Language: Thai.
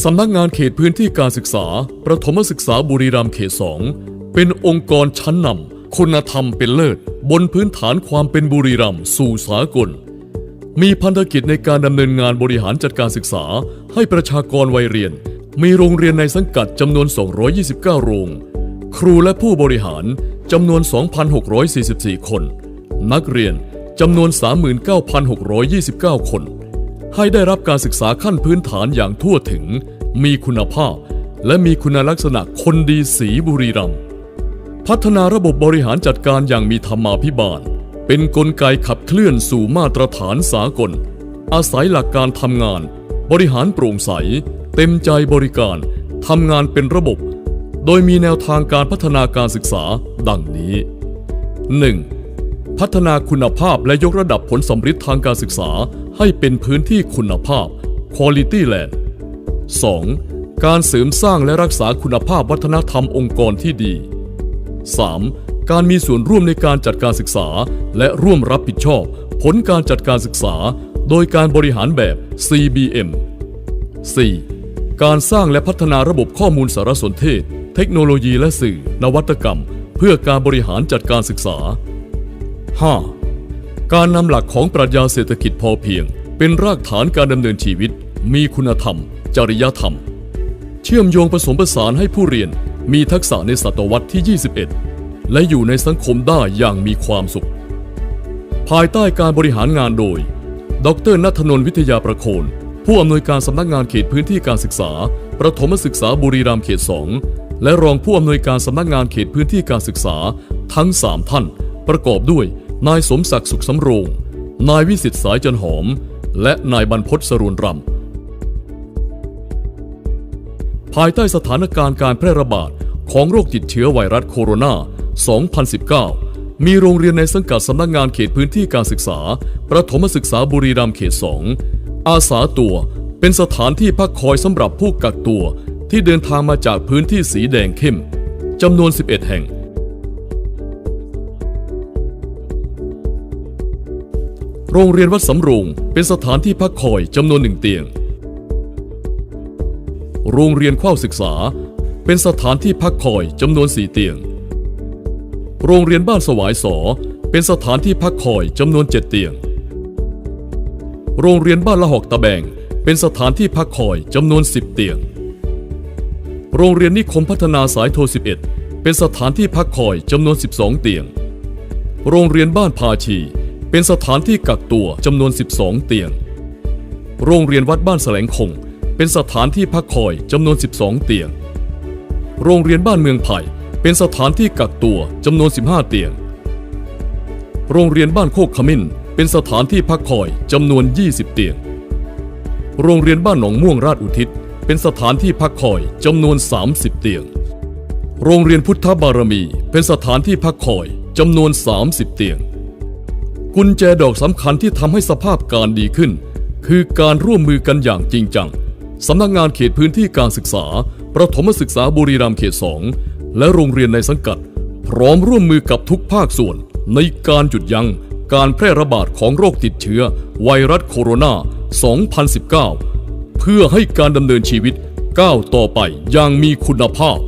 สำนักงานเขตพื้นที่การศึกษา ประถมศึกษาบุรีรัมย์เขตสองเป็นองค์กรชั้นนำคุณธรรมเป็นเลิศ บนพื้นฐานความเป็นบุรีรัมย์สู่สากล มีพันธกิจในการดำเนินงานบริหารจัดการศึกษา ให้ประชากรวัยเรียน มีโรงเรียนในสังกัดจำนวน 229 โรง ครูและผู้บริหารจำนวน 2,644 คน นักเรียนจำนวน 39,629 คน ให้ได้รับการศึกษาขั้นพื้นฐานอย่างทั่วถึง มีคุณภาพ และมีคุณลักษณะคนดีสีบุรีรัมย์พัฒนาระบบบริหารจัดการอย่างมีธรรมาภิบาล เป็นนกลไกขับเคลื่อนสู่มาตรฐานสากล อาศัยหลักการทำงาน บริหารโปร่งใส เต็มใจบริการทำงานเป็นระบบ โดยมีแนวทางการพัฒนาการศึกษาดังนี้ 1. พัฒนาคุณภาพและยกระดับผลสำฤทธิ์ทางการศึกษา ให้เป็นพื้นที่คุณภาพ Quality Land 2. การเสริมสร้างและรักษาคุณภาพวัฒนธรรมองค์กรที่ดี 3. การมีส่วนร่วมในการจัดการศึกษา และร่วมรับผิดชอบ ผลการจัดการศึกษา โดยการบริหารแบบ CBM 4. การสร้างและพัฒนาระบบข้อมูลสารสนเทศ เทคโนโลยีและสื่อ นวัตกรรม เพื่อการบริหารจัดการศึกษา 5. การนำหลักของปรัชญาเศรษฐกิจพอเพียง เป็นรากฐานการดำเนินชีวิต มีคุณธรรม จริยธรรม เชื่อมโยงผสมผสานให้ผู้เรียนมีทักษะในศตวรรษที่ 21 และอยู่ในสังคมได้อย่างมีความสุข ภายใต้การบริหารงานโดย ดรนัทนนท์วิทยาประโคน ผู้อำนวยการสำนักงานเขตพื้นที่การศึกษา ประถมศึกษาบุรีรัมย์เขต 2 และรองผู้อำนวยการสำนักงานเขตพื้นที่การศึกษาทั้ง 3 ท่าน ประกอบด้วย นายสมศักดิ์สุขสำโรง นายวิสิทธิ์สายจันหอม และนายบรรพศสรุนรำ ภายใต้สถานการณ์การแพร่ระบาดของโรคติดเชื้อไวรัสโคโรนา 2019 มีโรงเรียนในสังกัดสำนักงานเขตพื้นที่การศึกษา ประถมศึกษาบุรีรัมย์เขต 2 อาสาตัวเป็นสถานที่พักคอยสำหรับผู้กักตัวที่เดินทางมาจากพื้นที่สีแดงเข้มจำนวน 11 แห่ง โรงเรียนวัดสำโรงเป็นสถานที่พักคอยจำนวนหนึ่งเตียง โรงเรียนข้าวศึกษา เป็นสถานที่พักคอยจำนวนสี่เตียง โรงเรียนบ้านสวายสอเป็นสถานที่พักคอยจำนวนเจ็ดเตียง โรงเรียนบ้านละหอกตะแบงเป็นสถานที่พักคอยจำนวนสิบเตียง โรงเรียนนิคมพัฒนาสายโท11 เป็นสถานที่พักคอยจำนวน 12 เตียง โรงเรียนบ้านพาชี เป็นสถานที่กักตัวจำนวน 12 เตียง โรงเรียนวัดบ้านแสลงคง เป็นสถานที่พักคอยจำนวน 12 เตียง โรงเรียนบ้านเมืองไผ่เป็นสถานที่กักตัวจำนวน 15 เตียง โรงเรียนบ้านโคกขมิ้น เป็นสถานที่พักคอยจำนวน 20 เตียง โรงเรียนบ้านหนองม่วงราชอุทิศ เป็นสถานที่พักคอยจำนวน 30 เตียง โรงเรียนพุทธบารมี เป็นสถานที่พักคอยจำนวน 30 เตียง กุญแจดอกสำคัญที่ทำให้สภาพการดีขึ้น คือการร่วมมือกันอย่างจริงจังสำนักงานเขตพื้นที่การศึกษา ประถมศึกษาบุรีรัมย์เขต 2 และโรงเรียนในสังกัด พร้อมร่วมมือกับทุกภาคส่วน ในการหยุดยั้งการแพร่ระบาดของโรคติดเชื้อ ไวรัสโคโรนา 2019 เพื่อให้การดำเนินชีวิตก้าวต่อไปอย่างมีคุณภาพ